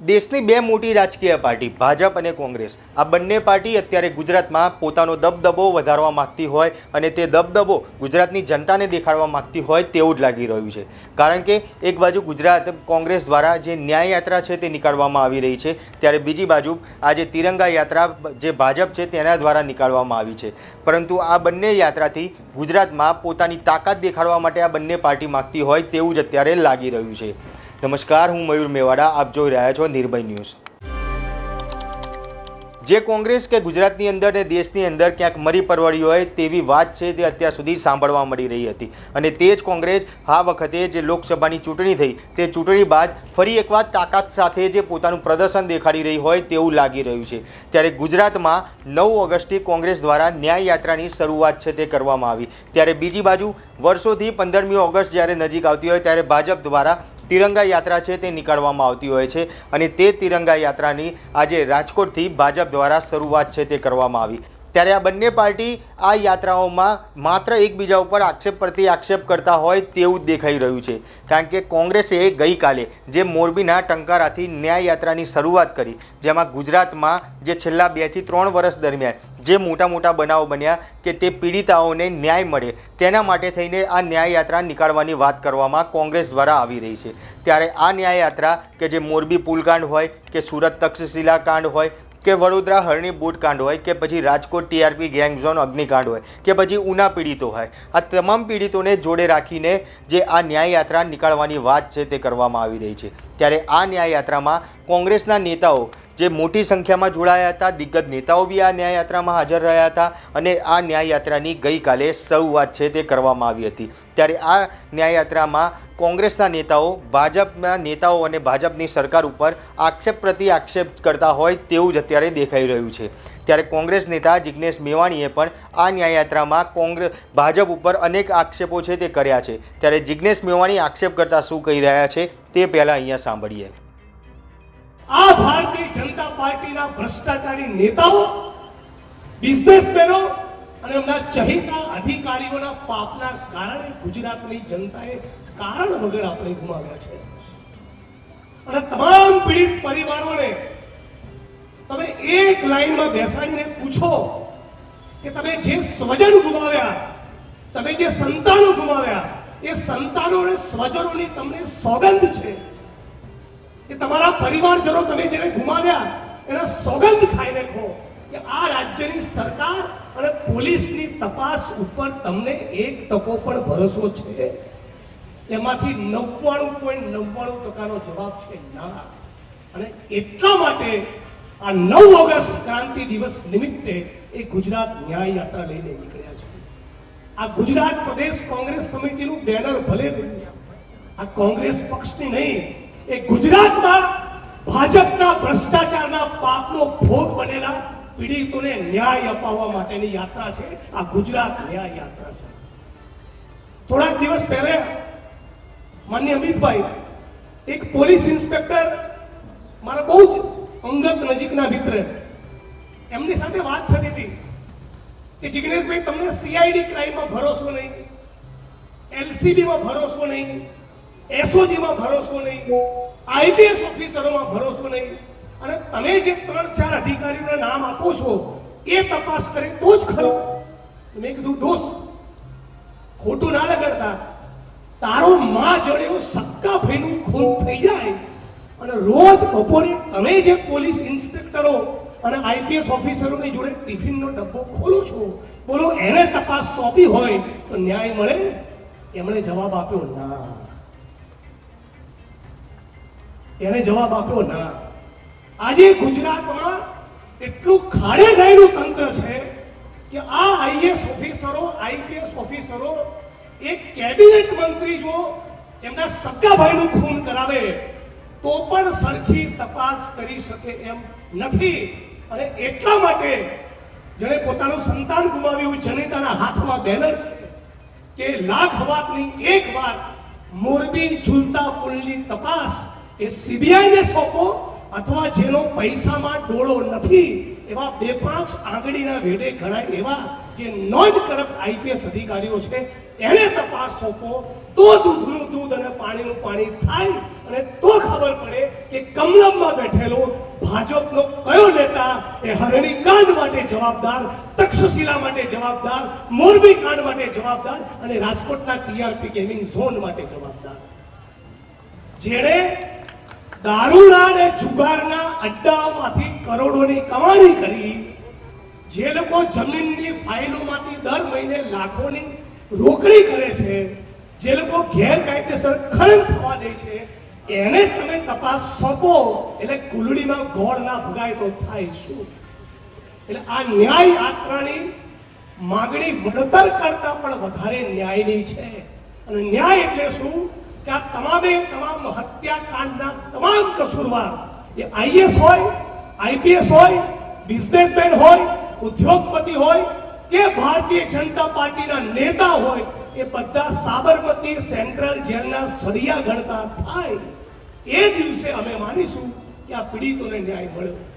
દેશની બે મોટી રાજકીય પાર્ટી, ભાજપ અને કોંગ્રેસ. આ બંને પાર્ટી અત્યારે ગુજરાતમાં પોતાનો દબદબો વધારવા માંગતી હોય અને તે દબદબો ગુજરાતની જનતાને દેખાડવા માગતી હોય તેવું જ લાગી રહ્યું છે. કારણ કે એક બાજુ ગુજરાત કોંગ્રેસ દ્વારા જે ન્યાય યાત્રા છે તે નીકાળવામાં આવી રહી છે, ત્યારે બીજી બાજુ આ જે તિરંગા યાત્રા જે ભાજપ છે તેના દ્વારા નીકાળવામાં આવી છે. પરંતુ આ બંને યાત્રાથી ગુજરાતમાં પોતાની તાકાત દેખાડવા માટે આ બંને પાર્ટી માગતી હોય તેવું જ અત્યારે લાગી રહ્યું છે. નમસ્કાર, હું મયુર મેવાડા, આપ જોઈ રહ્યા છો નિર્ભય ન્યૂઝ. જે કોંગ્રેસ કે ગુજરાતની અંદર ને દેશની અંદર ક્યાંક મરી પરવડી હોય તેવી વાત છે તે અત્યાર સુધી સાંભળવા મળી રહી હતી. અને તે જ કોંગ્રેસ આ વખતે જે લોકસભાની ચૂંટણી થઈ, તે ચૂંટણી બાદ ફરી એકવાર તાકાત સાથે જે પોતાનું પ્રદર્શન દેખાડી રહી હોય તેવું લાગી રહ્યું છે. ત્યારે ગુજરાતમાં નવ ઓગસ્ટથી કોંગ્રેસ દ્વારા ન્યાય યાત્રાની શરૂઆત છે તે કરવામાં આવી. ત્યારે બીજી બાજુ, વર્ષોથી પંદરમી ઓગસ્ટ જ્યારે નજીક આવતી હોય, ત્યારે ભાજપ દ્વારા તિરંગા યાત્રા છે તે નીકાળવામાં આવતી હોય છે અને તે તિરંગા યાત્રાની આજે રાજકોટથી ભાજપ દ્વારા શરૂઆત છે તે કરવામાં આવી. ત્યારે આ બંને પાર્ટી આ યાત્રાઓમાં માત્ર એકબીજા ઉપર આક્ષેપ પ્રતિ આક્ષેપ કરતા હોય તેવું દેખાઈ રહ્યું છે. કારણ કે કોંગ્રેસે ગઈકાલે જે મોરબીના ટંકારાથી ન્યાય યાત્રાની શરૂઆત કરી, જેમાં ગુજરાતમાં જે છેલ્લા બેથી ત્રણ વર્ષ દરમિયાન જે મોટા મોટા બનાવો બન્યા કે તે પીડિતાઓને ન્યાય મળે, તેના માટે થઈને આ ન્યાય યાત્રા નીકાળવાની વાત કરવામાં કોંગ્રેસ દ્વારા આવી રહી છે. ત્યારે આ ન્યાય યાત્રા કે જે મોરબી પુલકાંડ હોય કે સુરત તક્ષશિલા કાંડ હોય કે વડોદરા હરણી બૂટકાંડ હોય કે પછી રાજકોટ ટીઆરપી ગેંગ ઝોન અગ્નિકાંડ હોય કે પછી ઉના પીડિતો હોય. આ તમામ પીડિતોને જોડે રાખીને જે આ ન્યાયયાત્રા નીકાળવાની વાત છે તે કરવામાં આવી રહી છે. ત્યારે આ ન્યાય યાત્રામાં કોંગ્રેસના નેતાઓ જે મોટી સંખ્યામાં જોડાયા હતા. દિગ્ગજ નેતાઓ બી આ ન્યાયયાત્રામાં હાજર રહ્યા હતા અને આ ન્યાય યાત્રાની ગઈકાલે શરૂઆત છે તે કરવામાં આવી હતી. ત્યારે આ ન્યાયયાત્રામાં કોંગ્રેસના નેતાઓ, ભાજપના નેતાઓ અને ભાજપની સરકાર ઉપર આક્ષેપ પ્રતિ આક્ષેપ કરતા હોય તેવું જ અત્યારે દેખાઈ રહ્યું છે. ત્યારે કોંગ્રેસ નેતા જિજ્ઞેશ મેવાણીએ પણ આ ન્યાયયાત્રામાં કોંગ્રેસ ભાજપ ઉપર અનેક આક્ષેપો છે તે કર્યા છે. ત્યારે જિજ્ઞેશ મેવાણી આક્ષેપ કરતા શું કહી રહ્યા છે તે પહેલાં અહીંયા સાંભળીએ. આ ભારતીય જનતા પાર્ટીના ભ્રષ્ટાચારી નેતાઓ, બિઝનેસમેનો અને એમના ચહિતા અધિકારીઓના પાપના કારણે ગુજરાતની જનતાએ કારણ વગર આપણે ગુમાવ્યા છે. અને તમામ પીડિત પરિવારોને તમે એક લાઈનમાં બેસાડીને પૂછો કે તમે જે સ્વજન ગુમાવ્યા, તમે જે સંતાનો ગુમાવ્યા, એ સંતાનો અને સ્વજનોની તમને સોગંદ છે. કે તમારા પરિવારજનો તમે જેને ગુમાવ્યા, એના સોગંદ ખાઈને ખો કે આ રાજ્યની સરકાર અને પોલીસની તપાસ ઉપર તમને એક ટકો પણ ભરોસો છે? એમાંથી નવ્વાણું પોઈન્ટ નવ્વાણું ટકાનો જવાબ છે ના. અને એટલા માટે આ નવ ઓગસ્ટ ક્રાંતિ દિવસ નિમિત્તે એ ગુજરાત ન્યાય યાત્રા લઈને નીકળ્યા છે. આ ગુજરાત પ્રદેશ કોંગ્રેસ સમિતિનું બેનર ભલે આ કોંગ્રેસ પક્ષની નહીં એ ગુજરાતમાં ભાજપના ભ્રષ્ટાચારના પાપનો ભોગ બનેલા પીડિતોને ન્યાય અપાવવા માટેની યાત્રા છે. આ ગુજરાત ન્યાય યાત્રા છે. થોડાક દિવસ પહેલા માન્ય અમિતભાઈ, એક પોલીસ ઇન્સ્પેક્ટર મારા બહુ જ અંગત નજીકના મિત્ર એમની સાથે વાત થતી હતી કે જિગ્નેશભાઈ, તમને સીઆઈડી ક્રાઇમમાં ભરોસો નહીં એલસીબીમાં ભરોસો નહીં એસઓજીમાં ભરોસો નહીં, આઈપીએસ ઓફિસરોમાં ભરોસો નહીં. અને તમે જે ત્રણ ચાર અધિકારીઓના નામ આપો છો, એ તપાસ કરે તો જ ખરો. મેં કીધું, દોસ્ત, ખોટું ના લગાડતા. તારો માં જડ્યો સક્કા ભાઈનું ખૂન થઈ જાય. અને રોજ બપોરે તમે જે પોલીસ ઇન્સ્પેક્ટરો અને આઈપીએસ ઓફિસરોની જોડે ટિફિનનો ડબ્બો ખોલો છો. બોલો, એને તપાસ સોંપી હોય તો ન્યાય મળે? એમણે જવાબ આપ્યો, ના. એને જવાબ આપ્યો, ના. આજે ગુજરાતમાં એટલું ખાડે ગયેલું તંત્ર છે કે આ આઈએસ ઓફિસરો, આઈપીએસ ઓફિસરો, એક કેબિનેટ મંત્રી જો એમના સગાભાઈનું ખૂન કરાવે, તો પણ સરખી તપાસ કરી શકે એમ નથી. અને એટલા માટે જેણે પોતાનું સંતાન ગુમાવ્યું, જનિતાના હાથમાં બેનર છે કે લાખ વાતની એક વાત મોરબી ઝૂલતા પુલની તપાસ એ સીબીઆઈને સોંપો અથવા જેનો પૈસામાં ડોળો નથી, એવા બે પાંચ આંગળીના વેડે ગણાય એવા જે નોન કરપ્ટ આઈપીએસ અધિકારીઓ છે, એને તપાસ સોંપો. તો દૂધનું દૂધ અને પાણીનું પાણી થાય અને તો ખબર પડે કે કમલમમાં બેઠેલો ભાજપનો કયો નેતા એ હરણી કાંડ માટે જવાબદાર, તક્ષશિલા માટે જવાબદાર મોરબી કાંડ માટે જવાબદાર અને રાજકોટના ટીઆરપી ગેમિંગ ઝોન માટે જવાબદાર. જેણે દારૂના અને જુગારના અડ્ડાઓમાંથી કરોડોની કમાણી કરી જે લોકો જમીનની ફાઇલોમાંથી દર મહિને લાખોની રોકડી કરે છે, જે લોકો ગેરકાયદેસર ખનન થવા દે છે, એને તમે તપાસ સોંપો એટલે કુલડીમાં ગોળ ના ભગાય તો થાય શું? એટલે આ ન્યાય યાત્રાની માગણી વળતર કરતા પણ વધારે ન્યાયની છે. અને ન્યાય એટલે શું? કે આ તમામે તમામ હત્યાકાંડના તમામ કસૂરવાર એ આઈએસ હોય, આઈપીએસ હોય, બિઝનેસમેન હોય, ઉદ્યોગપતિ હોય કે ભારતીય જનતા પાર્ટીના નેતા હોય એ બધા સાબરમતી સેન્ટ્રલ જેલના સળિયા ગણતા થાય. એ દિવસે અમે માનીશું કે આ પીડિતોને ન્યાય મળ્યો.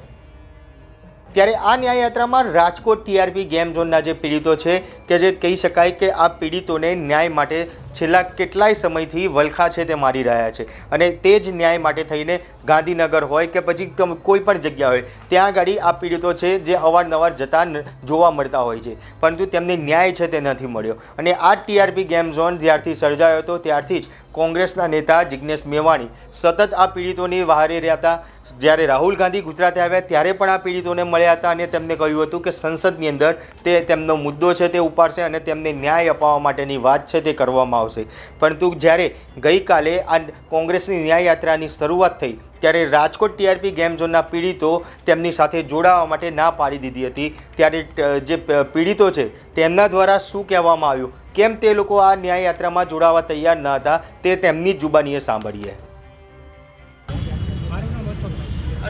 ત્યારે આ ન્યાય યાત્રામાં રાજકોટ ટીઆરપી ગેમ ઝોનના જે પીડિતો છે, કે જે કહી શકાય કે આ પીડિતોને ન્યાય માટે છેલ્લા કેટલાય સમયથી વલખા છે તે મારી રહ્યા છે. અને તે જ ન્યાય માટે થઈને ગાંધીનગર હોય કે પછી કોઈ પણ જગ્યા હોય, ત્યાં આગળ આ પીડિતો છે જે અવારનવાર જતા જોવા મળતા હોય છે. પરંતુ તેમને ન્યાય છે તે નથી મળ્યો. અને આ ટીઆરપી ગેમ ઝોન જ્યારથી સર્જાયો હતો, ત્યારથી જ કોંગ્રેસના નેતા જિજ્ઞેશ મેવાણી સતત આ પીડિતોની વહારે રહ્યા હતા જ્યારે રાહુલ ગાંધી ગુજરાતે આવ્યા ત્યારે પણ આ પીડિતોને મળ્યા હતા અને તેમને કહ્યું હતું કે સંસદની અંદર તે તેમનો મુદ્દો છે તે ઉપાડશે અને તેમને ન્યાય અપાવવા માટેની વાત છે તે કરવામાં આવશે. પરંતુ જ્યારે ગઈકાલે આ કોંગ્રેસની ન્યાય યાત્રાની શરૂઆત થઈ, ત્યારે રાજકોટ ટીઆરપી ગેમ ઝોનના પીડિતો તેમની સાથે જોડાવા માટે ના પાડી દીધી હતી. ત્યારે જે પીડિતો છે તેમના દ્વારા શું કહેવામાં આવ્યું? કેમ તે લોકો આ ન્યાયયાત્રામાં જોડાવા તૈયાર ન હતા? તે તેમની જ જુબાનીએ સાંભળીએ.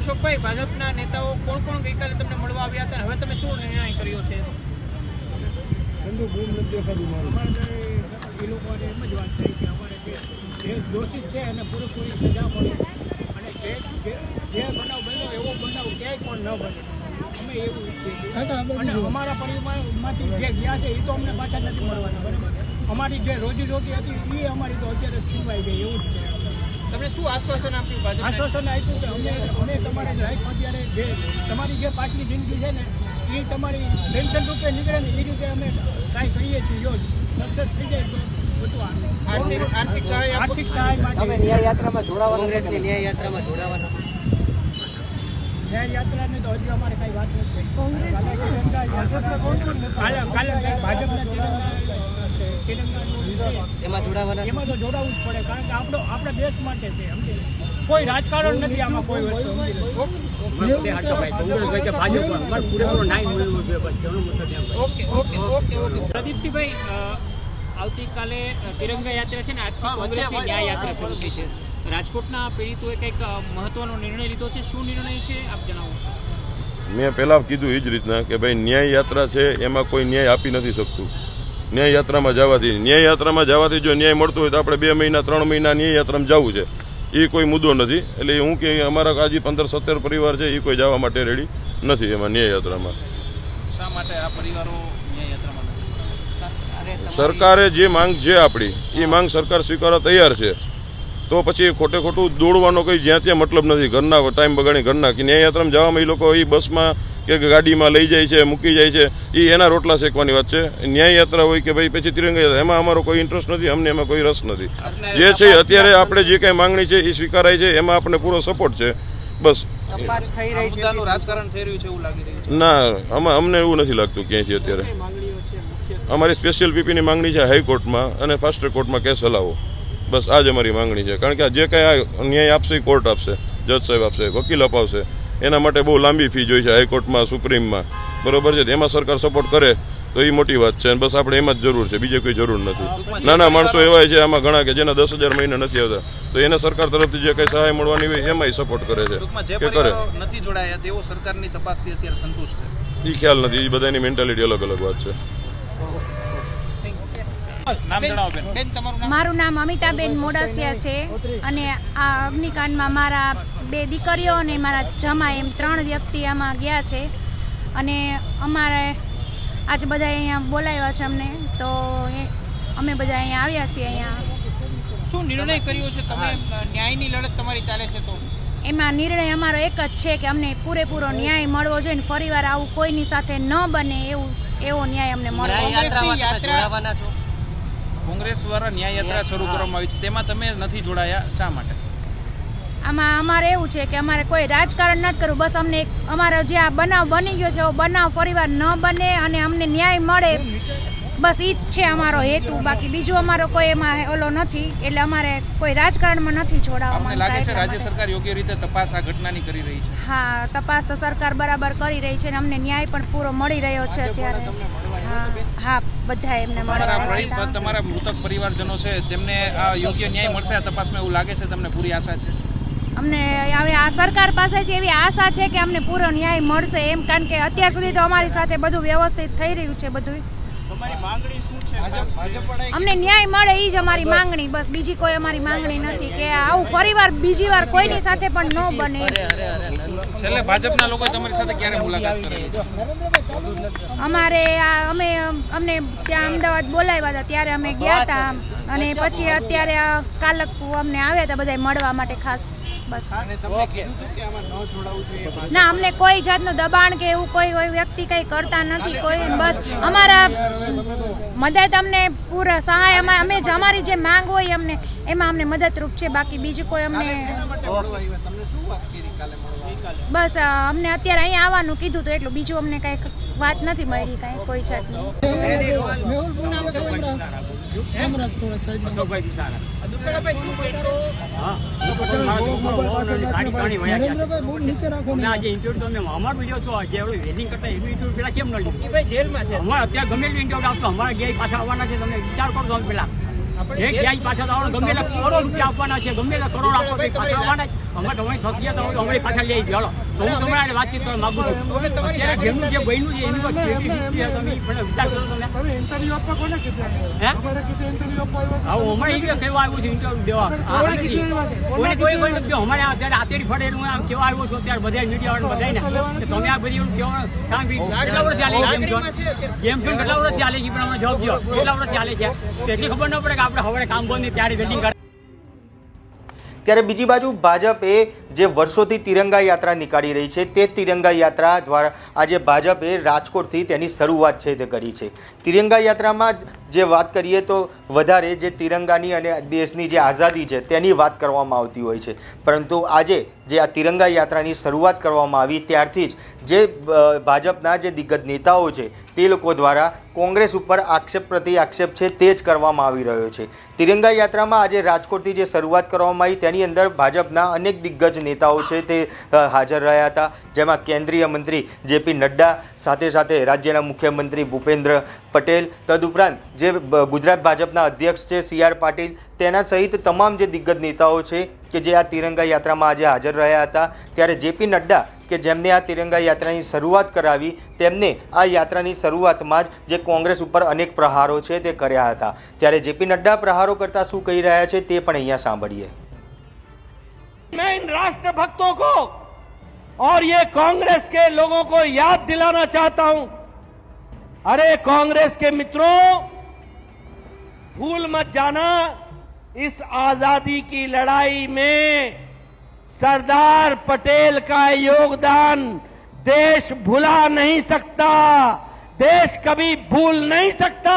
અશોકભાઈ ભાજપના નેતાઓ કોણ કોણ ગઈકાલે તમને મળવા આવ્યા હતા? હવે તમે શું નિર્ણય કર્યો છે? અમારે એ લોકોને એમ જ વાત થઈ કે અમારે જે દોષિત છે એને પૂરેપૂરી સજા મળે. અને જે જે- જે બનાવ બન્યો એવો બનાવ ક્યાંય પણ ન બને. અમે એવું ઈચ્છીએ છીએ અને અમારા પરિવારમાંથી જે ગયા છે એ તો અમને પાછા નથી મળવાના બરાબર? અમારી જે રોજી રોટી હતી એ અમારી તો અત્યારે છીનવાઈ ગઈ એવું જ છે. તમને શું આશ્વાસન આપ્યું ભાજપ આશ્વાસન આપ્યું કે અમે અમે તમારે લાઈફ અત્યારે જે તમારી જે પાછલી જિંદગી છે ને એ તમારી પેન્શન રૂપે નીકળે ને એ રીતે અમે કાંઈ કહીએ છીએ જો સક્સેસ થઈ જાય તો આર્થિક આર્થિક સહાય આર્થિક સહાય માટે તમે ન્યાય યાત્રામાં જોડાવાના કોંગ્રેસની ન્યાય યાત્રામાં જોડાવાના. ન્યાય યાત્રાની તો હજી અમારે કાંઈ વાત નથી. કોંગ્રેસ ભાજપના. એમાં જોડાવાના? એમાં તો જોડાવવું જ પડે કારણ કે આપણો આપણા દેશ માટે છે કોઈ રાજકારણ નથી આમાં કોઈ. ઓકે. ઓકે. ઓકે ઓકે પ્રદીપસિંહભાઈ આવતીકાલે તિરંગા યાત્રા છે ને આજથી કોંગ્રેસની ન્યાય યાત્રા શરૂ થઈ છે. રાજકોટના પીડિતોએ કંઈક મહત્વનો નિર્ણય લીધો છે? શું નિર્ણય છે? આપ જણાવો. મેં પહેલાં કીધું એ જ રીતના કે ભાઈ ન્યાય યાત્રા છે એમાં કોઈ ન્યાય આપી નથી શકતું. ન્યાય યાત્રામાં જવાથી. ન્યાય યાત્રામાં જવાથી જો ન્યાય મળતો હોય તો આપણે બે મહિના, ત્રણ મહિના ન્યાય યાત્રામાં જવું છે. એ કોઈ મુદ્દો નથી. એટલે હું કે અમારા આજે પંદર, સત્તર પરિવાર છે એ કોઈ જવા માટે રેડી નથી એમાં ન્યાય યાત્રામાં સરકારે જે માંગ છે આપણી એ માંગ સરકાર સ્વીકારવા તૈયાર છે. તો પછી ખોટે ખોટું દોડવાનો કંઈ જ્યાં ત્યાં મતલબ નથી. ઘરના ટાઈમ બગાડી ઘરના કે ન્યાયયાત્રામાં જવામાં એ લોકો એ બસમાં કે ગાડીમાં લઈ જાય છે મૂકી જાય છે એ એના રોટલા શેકવાની વાત છે. ન્યાયયાત્રા હોય કે ભાઈ પછી તિરંગા યાત્રા એમાં અમારો કોઈ ઇન્ટરેસ્ટ નથી અમને એમાં કોઈ રસ નથી. જે છે અત્યારે આપણે જે કાંઈ માંગણી છે એ સ્વીકારાય છે એમાં આપણને પૂરો સપોર્ટ છે. બસ. તપાસ થઈ રહી છે મુદ્દાનું રાજકારણ થઈ રહ્યું છે એવું લાગી રહ્યું છે. ના આમાં અમને એવું નથી લાગતું ક્યાંયથી અત્યારે. છે મુખ્ય અમારી સ્પેશિયલ પીપીની માંગણી છે હાઈકોર્ટમાં અને ફાસ્ટ કોર્ટમાં કેસ હલાવો. બસ આ જ અમારી માંગણી છે. કારણ કે જે કાંઈ આ ન્યાય આપશે એ કોર્ટ આપશે જજ સાહેબ આપશે વકીલ અપાવશે. એના માટે બહુ લાંબી ફી જોઈ છે હાઈકોર્ટમાં સુપ્રીમમાં. બરોબર છે? એમાં સરકાર સપોર્ટ કરે તો એ મોટી વાત છે અને બસ આપણે એમાં જ જરૂર છે. બીજે કોઈ જરૂર નથી. નાના માણસો એવા છે આમાં ઘણા કે જેના દસ હજાર મહિના નથી આવતા. તો એને સરકાર તરફથી જે કંઈ સહાય મળવાની હોય એમાંય સપોર્ટ કરે છે. કે કરે? નથી જોડાયા તેઓ સરકારની તપાસથી અત્યારે સંતુષ્ટ છે. એ ખ્યાલ નથી. એ બધાની મેન્ટાલિટી અલગ અલગ વાત છે નામ જણાવો બેન બેન તમારું નામ મારું નામ અમિતાબેન મોડાસિયા છે અને આ અગ્નિકાંડમાં મારા બે દીકરીઓ અને મારા જમા એમ ત્રણ વ્યક્તિ આમાં ગયા છે. અને અમારે આજે બધા અહીંયા બોલાવ્યા છે અમને. તો અમે બધા અહીંયા આવ્યા છીએ અહીંયા. શું નિર્ણય કર્યો છે? તમે ન્યાયની લડત તમારી ચાલે છે તો? એમાં નિર્ણય અમારો એક જ છે કે અમને પૂરેપૂરો ન્યાય મળવો જોઈએ ને ફરીવાર આવું કોઈની સાથે ન બને એવું એવો ન્યાય અમને મળવો યાત્રા- કોંગ્રેસ દ્વારા ન્યાય યાત્રા શરૂ કરવામાં આવી છે. તેમાં તમે નથી જોડાયા શા માટે? આમાં અમારે એવું છે કે અમારે કોઈ રાજકારણ નથી કરવું. બસ અમને અમારો જે આ બનાવ બની ગયો છે એવો બનાવ ફરીવાર ન બને અને અમને ન્યાય મળે. બસ ઈ જ છે અમારો હેતુ. બાકી બીજું અમારો કોઈ એમાં ઓલો નથી. એટલે અમારે કોઈ રાજકારણમાં નથી જોડાવવા લાગે છે રાજ્ય સરકાર યોગ્ય રીતે તપાસ આ ઘટનાની કરી રહી છે? હા તપાસ તો સરકાર બરાબર કરી રહી છે અને અમને ન્યાય પણ પૂરો મળી રહ્યો છે અત્યારે. હા હા બધા એમને મળવા તમારા મૃતક પરિવારજનો છે તેમને આ યોગ્ય ન્યાય મળશે આ તપાસમાં એવું લાગે છે તમને પૂરી આશા છે? અમને હવે આ સરકાર પાસેથી એવી આશા છે કે અમને પૂરો ન્યાય મળશે એમ કારણ કે અત્યાર સુધી તો અમારી સાથે બધું વ્યવસ્થિત થઈ રહ્યું છે બધું અમને ન્યાય મળે એ જ અમારી માંગણી બસ. બીજી કોઈ અમારી માંગણી નથી કે આવું ફરીવાર બીજી વાર કોઈની સાથે પણ ન બને. છેલ્લે ભાજપના લોકો તમારી સાથે ક્યારે મુલાકાત કરેલી અમારે આ અમે અમને ત્યાં અમદાવાદ બોલાવ્યા હતા ત્યારે અમે ગયા હતા અને પછી અત્યારે આ કાલક અમને આવ્યા હતા બધા મળવા માટે ખાસ બસ. ના અમને કોઈ જાતનું દબાણ કે એવું કોઈ કોઈ વ્યક્તિ કઈ કરતા નથી કોઈ બસ. અમારા મદદ અમને પૂરા સહાય અમા- અમે જ અમારી જે માંગ હોય અમને એમાં અમને મદદરૂપ છે બાકી બીજું કોઈ અમને બસ અમને અત્યારે અહીંયા આવવાનું કીધું તો એટલું. બીજું અમને કઈ વાત નથી મળી કઈ કોઈ જાતની. અમારે ગમે એટલું આપતો અમારે ગયા પાછા આવવાના છે. તમે વિચાર કરો તમે પેલા. જે ગયા પાછા આવવાનું ગમે કરોડો રૂપિયા આપવાના છે ગમે કરોડ આપો તો પાછા આવવાના જ. અમે તમારી સક્રિય તો અમારી પાછા લઈ ગયો હાલો તો હું તમારા વાતચીત કરવા માંગુ છું. અત્યારે જેમનું જે બન્યું છે એની પર કેવી રીતે તમે ઈ પણ વિચાર કરો તમે. હે? આવું હમણાં ઈ કેવા આવ્યું છે ઇન્ટરવ્યુ દેવા. કોઈ કોઈ કોઈ નથી. અમારે અત્યારે આતેડી ફળે હું આમ કેવા આવ્યો છું. અત્યારે બધા મીડિયા વાળા બધાને તમે આ બધી એવું કેવા કારણ કે કેટલા વર્ષ ચાલે ગેમ ગેમ કેટલા વર્ષ ચાલે છે પણ અમને જવાબ દો કેટલા વર્ષ ચાલે છે એટલી ખબર ન પડે કે ત્યારે ત્યારે બીજી બાજુ ભાજપે જે વર્ષોથી તિરંગા યાત્રા નીકાળી રહી છે, તે તિરંગા યાત્રા દ્વારા આજે ભાજપે રાજકોટથી તેની શરૂઆત છે તે કરી છે. તિરંગા યાત્રામાં જે વાત કરીએ તો વધારે જે તિરંગાની અને દેશની જે આઝાદી છે તેની વાત કરવામાં આવતી હોય છે. પરંતુ આજે જે આ તિરંગા યાત્રાની શરૂઆત કરવામાં આવી ત્યારથી જ જે ભાજપના જે દિગ્ગજ નેતાઓ છે, તે લોકો દ્વારા કોંગ્રેસ ઉપર આક્ષેપ પ્રતિ આક્ષેપ છે તે જ કરવામાં આવી રહ્યો છે. તિરંગા યાત્રામાં આજે રાજકોટથી જે શરૂઆત કરવામાં આવી તેની અંદર ભાજપના અનેક દિગ્ગજ નેતાઓ છે તે હાજર રહ્યા હતા. જેમાં કેન્દ્રીય મંત્રી જેપી નડ્ડા, સાથે સાથે રાજ્યના મુખ્યમંત્રી ભૂપેન્દ્ર પટેલ, તદુપરાંત જે ગુજરાત ભાજપના અધ્યક્ષ છે સી આર પાટીલ, તેના સહિત તમામ જે દિગ્ગજ નેતાઓ છે કે જે આ તિરંગા યાત્રામાં આજે હાજર રહ્યા હતા ત્યારે જેપી નડ્ડા કે જેમને આ તિરંગા યાત્રાની શરૂઆત કરાવી તેમને આ યાત્રાની શરૂઆતમાં જ જે કોંગ્રેસ ઉપર અનેક પ્રહારો છે તે કર્યા હતા ત્યારે જેપી નડ્ડા પ્રહારો કરતા શું કહી રહ્યા છે તે પણ અહીંયા સાંભળીએ मैं इन राष्ट्र भक्तों को और ये कांग्रेस के लोगों को याद दिलाना चाहता हूं अरे कांग्रेस के मित्रों भूल मत जाना इस आज़ादी की लड़ाई में सरदार पटेल का योगदान देश भुला नहीं सकता, देश कभी भूल नहीं सकता।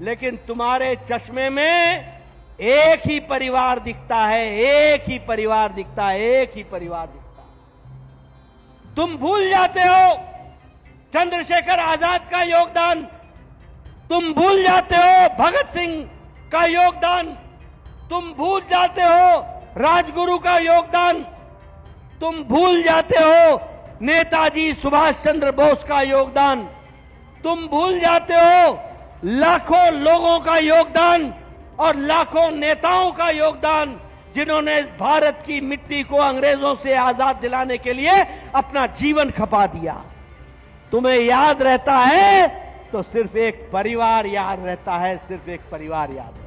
लेकिन तुम्हारे चश्मे में एक ही परिवार दिखता है, एक ही परिवार दिखता है, एक ही परिवार दिखता है। तुम भूल जाते हो चंद्रशेखर आज़ाद का योगदान। तुम भूल जाते हो भगत सिंह का योगदान। तुम भूल जाते हो, राजगुरु का योगदान। तुम भूल जाते हो, नेताजी सुभाष चंद्र बोस का योगदान। तुम भूल जाते हो, लाखों लोगों का योगदान और लाखों नेताओं का योगदान, जिन्होंने भारत की मिट्टी को अंग्रेज़ों से आज़ाद दिलाने के लिए अपना जीवन खपा दिया। तुम्हें याद रहता है तो सिर्फ़ एक परिवार याद रहता है, सिर्फ़ एक परिवार याद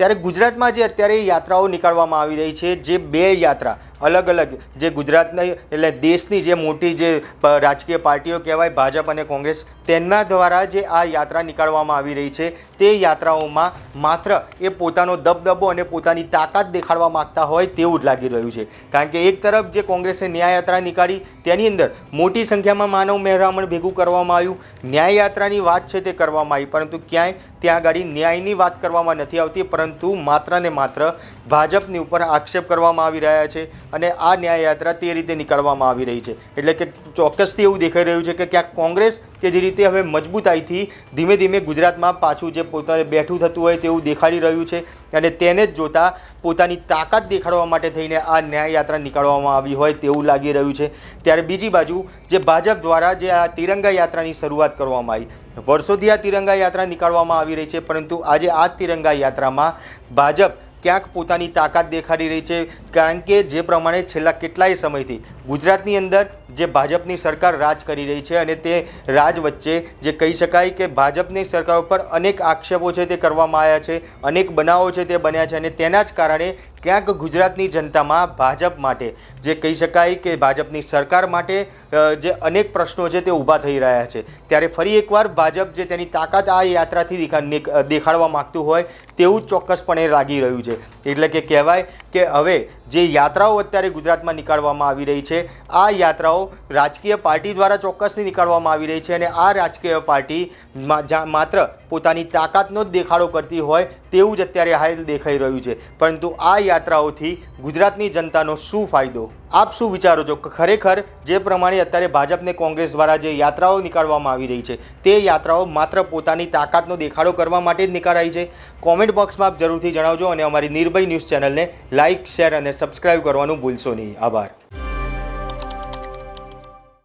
ત્યારે ગુજરાતમાં જે અત્યારે યાત્રાઓ નીકાળવામાં આવી રહી છે જે બે યાત્રા અલગ અલગ. જે ગુજરાતની એટલે દેશની જે મોટી જે રાજકીય પાર્ટીઓ કહેવાય, ભાજપ અને કોંગ્રેસ તેમના દ્વારા જે આ યાત્રા નીકાળવામાં આવી રહી છે, તે યાત્રાઓમાં માત્ર એ પોતાનો દબદબો અને પોતાની તાકાત દેખાડવા માગતા હોય તેવું જ લાગી રહ્યું છે. કારણ કે એક તરફ જે કોંગ્રેસે ન્યાય યાત્રા નીકાળી, તેની અંદર મોટી સંખ્યામાં માનવ મહેરામણ ભેગું કરવામાં આવ્યું. ન્યાય યાત્રાની વાત છે તે કરવામાં આવી, પરંતુ ક્યાંય ત્યાં આગળ ન્યાયની વાત કરવામાં નથી આવતી, પરંતુ માત્ર ને માત્ર ભાજપની ઉપર આક્ષેપ કરવામાં આવી રહ્યા છે. અને આ ન્યાય યાત્રા તે રીતે નીકળવામાં આવી રહી છે. એટલે કે ચોક્કસથી એવું દેખાઈ રહ્યું છે કે ક્યાંક કોંગ્રેસ કે જે રીતે હવે મજબૂતાઈથી ધીમે ધીમે ગુજરાતમાં પાછું જે પોતાને બેઠું થતું હોય તેવું દેખાડી રહ્યું છે અને તેને જ જોતા પોતાની તાકાત દેખાડવા માટે થઈને આ ન્યાય યાત્રા નીકાળવામાં આવી હોય તેવું લાગી રહ્યું છે. ત્યારે બીજી બાજુ જે ભાજપ દ્વારા જે આ તિરંગા યાત્રાની શરૂઆત કરવામાં આવી. વર્ષોથી આ તિરંગા યાત્રા નીકાળવામાં આવી રહી છે, પરંતુ આજે આ તિરંગા યાત્રામાં ભાજપ ક્યાંક પોતાની તાકાત દેખાડી રહી છે, કારણ કે જે પ્રમાણે છેલ્લા કેટલાય સમયથી ગુજરાતની અંદર જે ભાજપની સરકાર રાજ કરી રહી છે અને તે રાજ વચ્ચે જે કહી શકાય કે ભાજપની સરકાર ઉપર અનેક આક્ષેપો છે તે કરવામાં આવ્યા છે, અનેક બનાવો છે તે બન્યા છે અને તેના જ કારણે ક્યાંક ગુજરાતની જનતામાં ભાજપ માટે જે કહી શકાય કે ભાજપની સરકાર માટે જે અનેક પ્રશ્નો છે તે ઊભા થઈ રહ્યા છે. ત્યારે ફરી એકવાર ભાજપ જે તેની તાકાત આ યાત્રાથી દેખા- દેખાડવા માગતું હોય તેવું ચોક્કસપણે લાગી રહ્યું છે. એટલે કે કહેવાય કે હવે જે યાત્રાઓ અત્યારે ગુજરાતમાં નીકાળવામાં આવી રહી છે. આ યાત્રાઓ રાજકીય પાર્ટી દ્વારા ચોક્કસથી નીકાળવામાં આવી રહી છે અને આ રાજકીય પાર્ટી માત્ર પોતાની તાકાતનો જ દેખાડો કરતી હોય તેવું જ અત્યારે હાલ દેખાઈ રહ્યું છે. પરંતુ આ યાત્રાઓથી ગુજરાતની જનતાનો શું ફાયદો? આપ શું વિચારો છો? ખરેખર જે પ્રમાણે અત્યારે ભાજપને કોંગ્રેસ દ્વારા જે યાત્રાઓ નીકાળવામાં આવી રહી છે, તે યાત્રાઓ માત્ર પોતાની તાકાતનો દેખાડો કરવા માટે જ નીકાળાઈ છે? કોમેન્ટ બોક્સમાં આપ જરૂરથી જણાવજો અને અમારી નિર્ભય ન્યૂઝ ચેનલને લાઇક શેર અને સબસ્ક્રાઇબ કરવાનું ભૂલશો નહીં. આભાર.